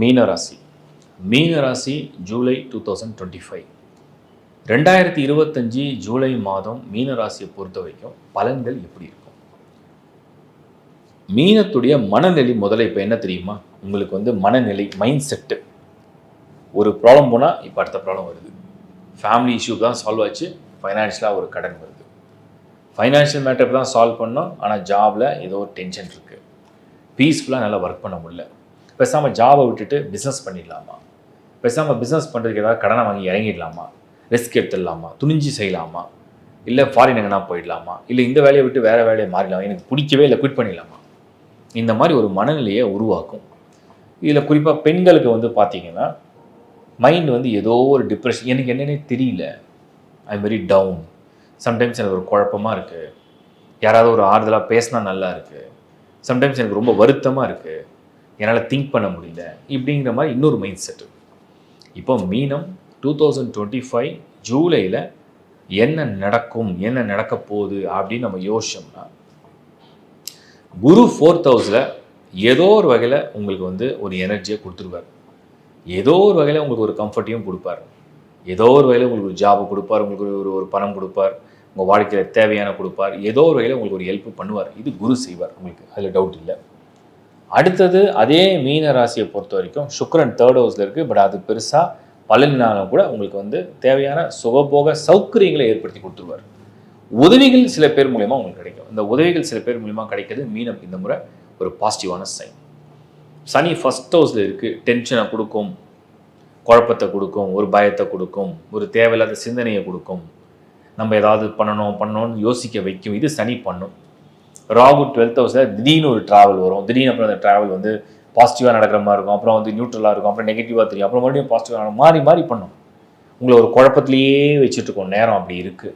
மீனராசி. மீனராசி July two thousand twenty five ரெண்டாயிரத்தி இருபத்தஞ்சி ஜூலை மாதம் மீனராசியை பொறுத்த வரைக்கும் பலன்கள் எப்படி இருக்கும்? மீனத்துடைய மனநிலை முதல்ல இப்போ என்ன தெரியுமா? உங்களுக்கு வந்து மனநிலை மைண்ட் செட்டு ஒரு ப்ராப்ளம் போனால் இப்போ அடுத்த ப்ராப்ளம் வருது. ஃபேமிலி இஷ்யூ தான் சால்வ் ஆச்சு. ஃபைனான்ஷியலாக ஒரு கடன் வருது. ஃபைனான்ஷியல் மேட்டர் தான் சால்வ் பண்ணோம். ஆனால் ஜாபில் ஏதோ ஒரு டென்ஷன் இருக்குது பீஸ்ஃபுல்லாக நல்லா ஒர்க் பண்ண முடியல. பேசாமல் ஜாபை விட்டுட்டு பிஸ்னஸ் பண்ணிடலாமா? பேசாமல் பிஸ்னஸ் பண்ணுறதுக்கு ஏதாவது கடனை வாங்கி இறங்கிடலாமா? ரிஸ்க் எடுத்துடலாமா? துணிஞ்சு செய்யலாமா? இல்லை ஃபாரின் எங்கன்னா போயிடலாமா? இல்லை இந்த வேலையை விட்டு வேறு வேலையை மாறிடலாமா? எனக்கு பிடிக்கவே இல்லை குவிட் பண்ணிடலாமா? இந்த மாதிரி ஒரு மனநிலையை உருவாக்கும். இதில் குறிப்பாக பெண்களுக்கு வந்து பார்த்தீங்கன்னா மைண்ட் வந்து ஏதோ ஒரு டிப்ரெஷன் எனக்கு என்னன்னே தெரியல. ஐ வெரி டவுன் சம்டைம்ஸ் எனக்கு ஒரு குழப்பமாக இருக்குது யாராவது ஒரு ஆறுதலாக பேசினா நல்லா இருக்குது சம்டைம்ஸ் எனக்கு ரொம்ப வருத்தமாக இருக்குது என்னால் திங்க் பண்ண முடியல. இப்படிங்கிற மாதிரி இன்னொரு மைண்ட் செட்டு இப்போ மீனம் டூ தௌசண்ட் டுவெண்ட்டி ஃபைவ் ஜூலையில் என்ன நடக்கும் என்ன நடக்க போகுது அப்படின்னு நம்ம யோசிச்சோம்னா குரு ஃபோர்த் ஹவுஸில் ஏதோ ஒரு வகையில் உங்களுக்கு வந்து ஒரு எனர்ஜியை கொடுத்துருவார். ஏதோ ஒரு வகையில் உங்களுக்கு ஒரு கம்ஃபர்ட்டையும் கொடுப்பார். ஏதோ ஒரு வகையில் உங்களுக்கு ஒரு ஜாபை கொடுப்பார் உங்களுக்கு ஒரு ஒரு பணம் கொடுப்பார் உங்கள் வாழ்க்கையில் தேவையான கொடுப்பார் ஏதோ ஒரு வகையில் உங்களுக்கு ஒரு ஹெல்ப் பண்ணுவார். இது குரு செய்வார். உங்களுக்கு அதில் டவுட் இல்லை. அடுத்தது அதே மீன ராசியை பொறுத்த வரைக்கும் சுக்ரன் தேர்ட் ஹவுஸில் இருக்குது பட் அது பெருசாக பலனாலும் கூட உங்களுக்கு வந்து தேவையான சுகபோக சௌகரியங்களை ஏற்படுத்தி கொடுத்துருவார். உதவிகள் சில பேர் மூலயமா உங்களுக்கு கிடைக்கும். இந்த உதவிகள் சில பேர் மூலயமா கிடைக்கிறது மீனம் இந்த முறை ஒரு பாசிட்டிவான சைன் சனி ஃபஸ்ட் ஹவுஸில் இருக்குது டென்ஷனை கொடுக்கும். குழப்பத்தை கொடுக்கும். ஒரு பயத்தை கொடுக்கும். ஒரு தேவையில்லாத சிந்தனையை கொடுக்கும். நம்ம ஏதாவது பண்ணணும் பண்ணணும்னு யோசிக்க வைக்கும். இது சனி பண்ணும். ராகு டுவெல்த் ஹவுஸில் திடீர்னு ஒரு ட்ராவல் வரும். திடீர்னு அப்புறம் அந்த ட்ராவல் வந்து பாசிட்டிவாக நடக்கிற மாதிரி இருக்கும். அப்புறம் வந்து நியூட்ரலாக இருக்கும். அப்புறம் நெகட்டிவாக தெரியும். அப்புறம் மறுபடியும் பாசிட்டிவாக மாறி மாறி பண்ணும். உங்களை ஒரு குழப்பத்திலேயே வச்சுட்ருக்கோம் நேரம் அப்படி இருக்குது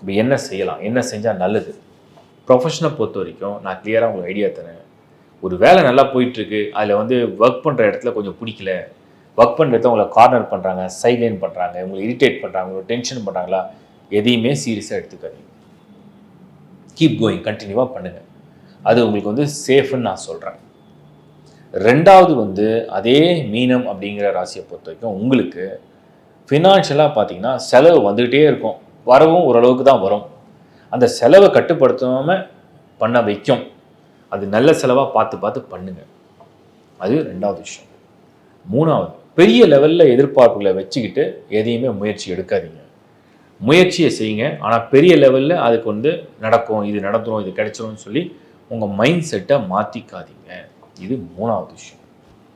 இப்போ என்ன செய்யலாம்? என்ன செஞ்சால் நல்லது? ப்ரொஃபஷனை பொறுத்த வரைக்கும் நான் கிளியராக உங்களுக்கு ஐடியா தரேன். ஒரு வேலை நல்லா போயிட்டுருக்கு. அதில் வந்து ஒர்க் பண்ணுற இடத்துல கொஞ்சம் பிடிக்கல. ஒர்க் பண்ணுற இடத்துல உங்களை கார்னர் பண்ணுறாங்க சைட்லைன் பண்ணுறாங்க உங்களை இரிட்டேட் பண்ணுறாங்க உங்களை டென்ஷன் பண்ணுறாங்களா எதையுமே சீரியஸாக எடுத்துக்காதீங்க. கீப் கோயிங் கண்டினியூவாக பண்ணுங்கள் அது உங்களுக்கு வந்து சேஃப்னு நான் சொல்கிறேன் ரெண்டாவது வந்து அதே மீனம் அப்படிங்கிற ராசியை பொறுத்த வரைக்கும் உங்களுக்கு ஃபினான்ஷியலாக பார்த்தீங்கன்னா செலவு வந்துக்கிட்டே இருக்கும். வரவும் ஓரளவுக்கு தான் வரும். அந்த செலவை கட்டுப்படுத்தாமல் பண்ண வைக்கும். அது நல்ல செலவாக பார்த்து பார்த்து பண்ணுங்கள் அது ரெண்டாவது விஷயம். மூணாவது பெரிய லெவலில் எதிர்பார்ப்புகளை வச்சுக்கிட்டு எதையுமே முயற்சி எடுக்காதீங்க. முயற்சியை செய்யுங்க. ஆனால் பெரிய லெவலில் அதுக்கு வந்து நடக்கும் இது நடந்துரும் இது கிடைச்சிரும்னு சொல்லி உங்கள் மைண்ட் செட்டை மாற்றிக்காதீங்க இது மூணாவது விஷயம்.